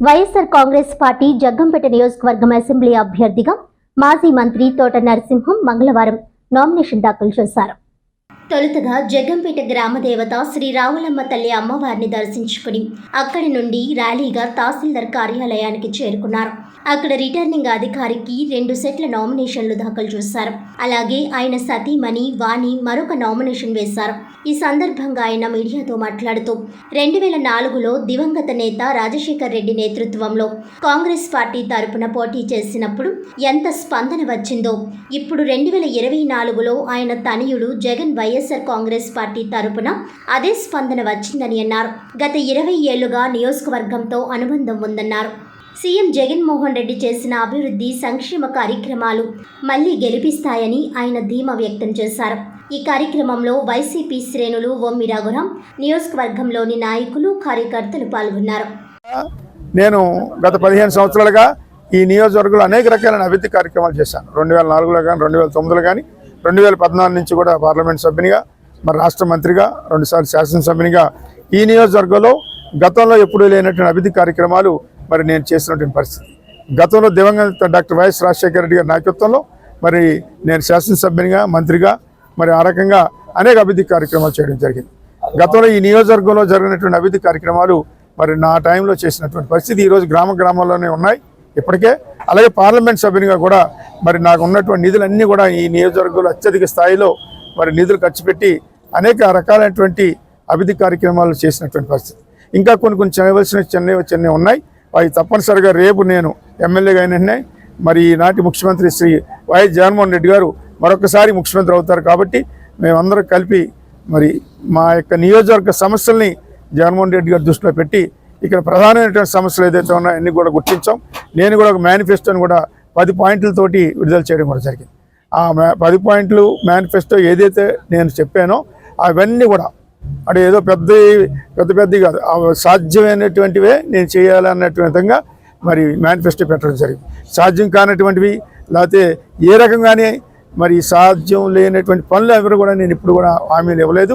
YSR Congress party Jaggampeta నియోజకవర్గం assembly అభ్యర్థిగా మాజీ మంత్రి తోట నరసింహం మంగళవారం నామినేషన్ దాఖలు చేశారు. తొలుతగా జగంపేట గ్రామదేవత శ్రీ రావులమ్మ తల్లి అమ్మవారిని దర్శించుకుని అక్కడి నుండి ర్యాలీగా తహసీల్దార్ కార్యాలయానికి చేరుకున్నారు. అక్కడ రిటర్నింగ్ అధికారికి రెండు సెట్ల నామినేషన్లు దాఖలు చేశారు. అలాగే ఆయన సతీమణి వాణి మరొక నామినేషన్ వేశారు. ఈ సందర్భంగా ఆయన మీడియాతో మాట్లాడుతూ రెండు వేల నాలుగులో దివంగత నేత రాజశేఖర్ రెడ్డి నేతృత్వంలో కాంగ్రెస్ పార్టీ తరపున పోటీ చేసినప్పుడు ఎంత స్పందన వచ్చిందో ఇప్పుడు రెండు వేల ఇరవై నాలుగులో ఆయన తనయుడు Jagan YS YSR Congress party తరపున అదే స్పందన వచ్చిందని అన్నారు. గత ఇరవై ఏళ్ళుగా నియోజకవర్గంతో అనుబంధం ఉందన్నారు. సీఎం జగన్మోహన్ రెడ్డి చేసిన అభివృద్ధి సంక్షేమ కార్యక్రమాలు మళ్ళీ గెలిపిస్తాయని ఆయన ధీమా వ్యక్తం చేశారు. ఈ కార్యక్రమంలో వైసీపీ శ్రేణులు ఒమ్మి రఘురాం నియోజకవర్గంలోని నాయకులు కార్యకర్తలు పాల్గొన్నారు. నేను గత పదిహేను సంవత్సరాలుగా ఈ నియోజకవర్గంలో అనేక రకాలైన అభివృద్ధి కార్యక్రమాలు చేశాను. రెండు వేల నాలుగులో కానీ రెండు వేల తొమ్మిదిలో కానీ రెండు వేల పద్నాలుగు నుంచి కూడా పార్లమెంట్ సభ్యునిగా మరి రాష్ట్ర మంత్రిగా రెండుసార్లు శాసనసభ్యునిగా ఈ నియోజకవర్గంలో గతంలో ఎప్పుడూ లేనటువంటి అభివృద్ధి కార్యక్రమాలు మరి నేను చేసినటువంటి పరిస్థితి. గతంలో దివంగత డాక్టర్ వైఎస్ రాజశేఖర రెడ్డి గారి నాయకత్వంలో మరి నేను శాసనసభ్యునిగా మంత్రిగా మరి ఆ రకంగా అనేక అభివృద్ధి కార్యక్రమాలు చేయడం జరిగింది. గతంలో ఈ నియోజకవర్గంలో జరిగినటువంటి అభివృద్ధి కార్యక్రమాలు మరి నా టైంలో చేసినటువంటి పరిస్థితి ఈరోజు గ్రామ గ్రామాల్లోనే ఉన్నాయి. ఇప్పటికే అలాగే పార్లమెంట్ సభ్యునిగా కూడా మరి నాకు ఉన్నటువంటి నిధులన్నీ కూడా ఈ నియోజకవర్గంలో అత్యధిక స్థాయిలో మరి నిధులు ఖర్చు పెట్టి అనేక రకాలైనటువంటి అభివృద్ధి కార్యక్రమాలు చేసినటువంటి పరిస్థితి. ఇంకా కొన్ని కొన్ని చేయవలసిన చెన్నై చెన్నై ఉన్నాయి. అవి తప్పనిసరిగా రేపు నేను ఎమ్మెల్యేగా అయిన మరి ఈనాటి ముఖ్యమంత్రి శ్రీ వైఎస్ జగన్మోహన్ రెడ్డి గారు మరొకసారి ముఖ్యమంత్రి అవుతారు కాబట్టి మేమందరం కలిపి మరి మా యొక్క నియోజకవర్గ సమస్యల్ని జగన్మోహన్ రెడ్డి గారు దృష్టిలో పెట్టి ఇక్కడ ప్రధానమైనటువంటి సమస్యలు ఏదైతే ఉన్నాయో అన్ని కూడా గుర్తించాం. నేను కూడా ఒక మేనిఫెస్టోని కూడా పది పాయింట్లతోటి విడుదల చేయడం కూడా జరిగింది. ఆ పది పాయింట్లు మేనిఫెస్టో ఏదైతే నేను చెప్పానో అవన్నీ కూడా అంటే ఏదో పెద్ద పెద్ద పెద్దవి కాదు సాధ్యమైనటువంటివే నేను చేయాలన్నటువంటి విధంగా మరి మేనిఫెస్టో పెట్టడం జరిగింది. సాధ్యం కానటువంటివి లేకపోతే ఏ రకంగానే మరి సాధ్యం లేనటువంటి పనులు ఎవరు కూడా నేను ఇప్పుడు కూడా హామీలు ఇవ్వలేదు.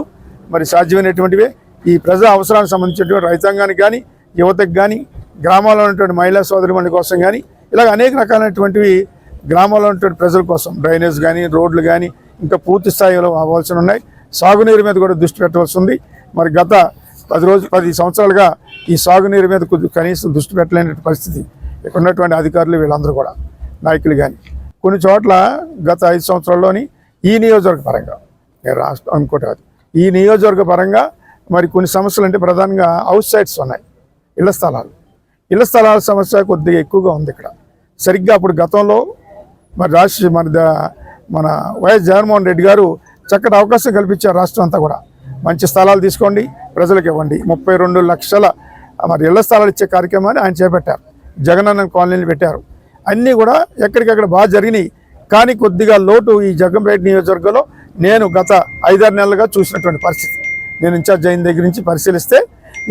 మరి సాధ్యమైనటువంటివే ఈ ప్రజా అవసరానికి సంబంధించినటువంటి రైతాంగానికి కానీ యువతకు కానీ గ్రామాల్లో ఉన్నటువంటి మహిళా సోదరిమణుల కోసం కానీ ఇలాగ అనేక రకాలైనటువంటివి గ్రామాల్లో ఉన్నటువంటి ప్రజల కోసం డ్రైనేజ్ కానీ రోడ్లు కానీ ఇంకా పూర్తి స్థాయిలో అవ్వాల్సి ఉన్నాయి. సాగునీరు మీద కూడా దృష్టి పెట్టవలసి ఉంది. మరి గత పది రోజు పది సంవత్సరాలుగా ఈ సాగునీరు మీద కనీసం దృష్టి పెట్టలేని పరిస్థితి ఇక్కడ ఉన్నటువంటి అధికారులు వీళ్ళందరూ కూడా నాయకులు కానీ కొన్ని చోట్ల గత ఐదు సంవత్సరాల్లోని ఈ నియోజకవర్గ పరంగా నేను రాష్ట్రం అనుకోవటం ఈ నియోజకవర్గ పరంగా మరి కొన్ని సమస్యలు అంటే ప్రధానంగా అవుట్ సైడ్స్ ఉన్నాయి. ఇళ్ళ స్థలాలు. ఇళ్ళ స్థలాల సమస్య కొద్దిగా ఎక్కువగా ఉంది ఇక్కడ. సరిగ్గా అప్పుడు గతంలో మరి రాష్ట్ర మన మన వైఎస్ జగన్మోహన్ రెడ్డి గారు చక్కటి అవకాశం కల్పించారు రాష్ట్రం అంతా కూడా. మంచి స్థలాలు తీసుకోండి ప్రజలకు ఇవ్వండి. ముప్పై రెండు లక్షల మరి ఇళ్ళ స్థలాలు ఇచ్చే కార్యక్రమాన్ని ఆయన చేపట్టారు. జగనన్న కాలనీలు పెట్టారు. అన్నీ కూడా ఎక్కడికక్కడ బాగా జరిగినాయి. కానీ కొద్దిగా లోటు ఈ జగంపేట నియోజకవర్గంలో నేను గత ఐదారు నెలలుగా చూసినటువంటి పరిస్థితి. నేను ఇన్ఛార్జ్ అయిన దగ్గర నుంచి పరిశీలిస్తే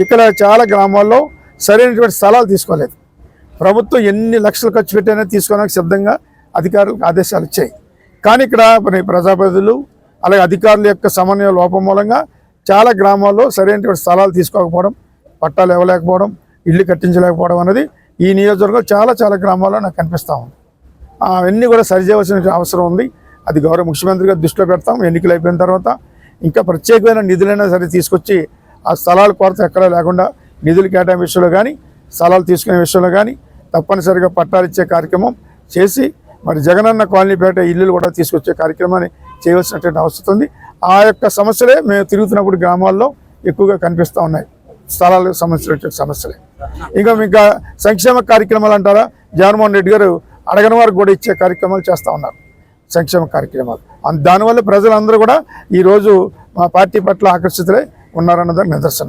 ఇక్కడ చాలా గ్రామాల్లో సరైనటువంటి స్థలాలు తీసుకోలేదు. ప్రభుత్వం ఎన్ని లక్షలు ఖర్చు పెట్టైనా తీసుకోవడానికి సిద్ధంగా అధికారులకు ఆదేశాలు ఇచ్చాయి. కానీ ఇక్కడ ప్రజాప్రతినిధులు అలాగే అధికారుల యొక్క సమన్వయ లోపం మూలంగా చాలా గ్రామాల్లో సరైనటువంటి స్థలాలు తీసుకోకపోవడం పట్టాలు ఇవ్వలేకపోవడం ఇల్లు కట్టించలేకపోవడం అనేది ఈ నియోజకవర్గం చాలా చాలా గ్రామాల్లో నాకు కనిపిస్తూ ఉంది. అవన్నీ కూడా సరిచేయవలసిన అవసరం ఉంది. అది గౌరవ ముఖ్యమంత్రిగా దృష్టిలో పెడతాం. ఎన్నికలు అయిపోయిన తర్వాత ఇంకా ప్రత్యేకమైన నిధులైనా సరే తీసుకొచ్చి ఆ స్థలాల కొరత ఎక్కడా లేకుండా నిధులు కేటాయింపు విషయంలో కానీ స్థలాలు తీసుకునే విషయంలో కానీ తప్పనిసరిగా పట్టాలు ఇచ్చే కార్యక్రమం చేసి మరి జగనన్న కాలనీపేట ఇల్లులు కూడా తీసుకొచ్చే కార్యక్రమాన్ని చేయవలసినటువంటి అవసరం ఉంది. ఆ యొక్క సమస్యలే మేము తిరుగుతున్నప్పుడు గ్రామాల్లో ఎక్కువగా కనిపిస్తూ ఉన్నాయి. స్థలాలకు సంబంధించినటువంటి సమస్యలే. ఇంకా ఇంకా సంక్షేమ కార్యక్రమాలు అంటారా? జగన్మోహన్ రెడ్డి గారు అడగని వారికి కూడా ఇచ్చే కార్యక్రమాలు చేస్తూ ఉన్నారు. సంక్షేమ కార్యక్రమాలు. దానివల్ల ప్రజలందరూ కూడా ఈరోజు మా పార్టీ పట్ల ఆకర్షితులై ఉన్నారన్నదానికి నిదర్శనం.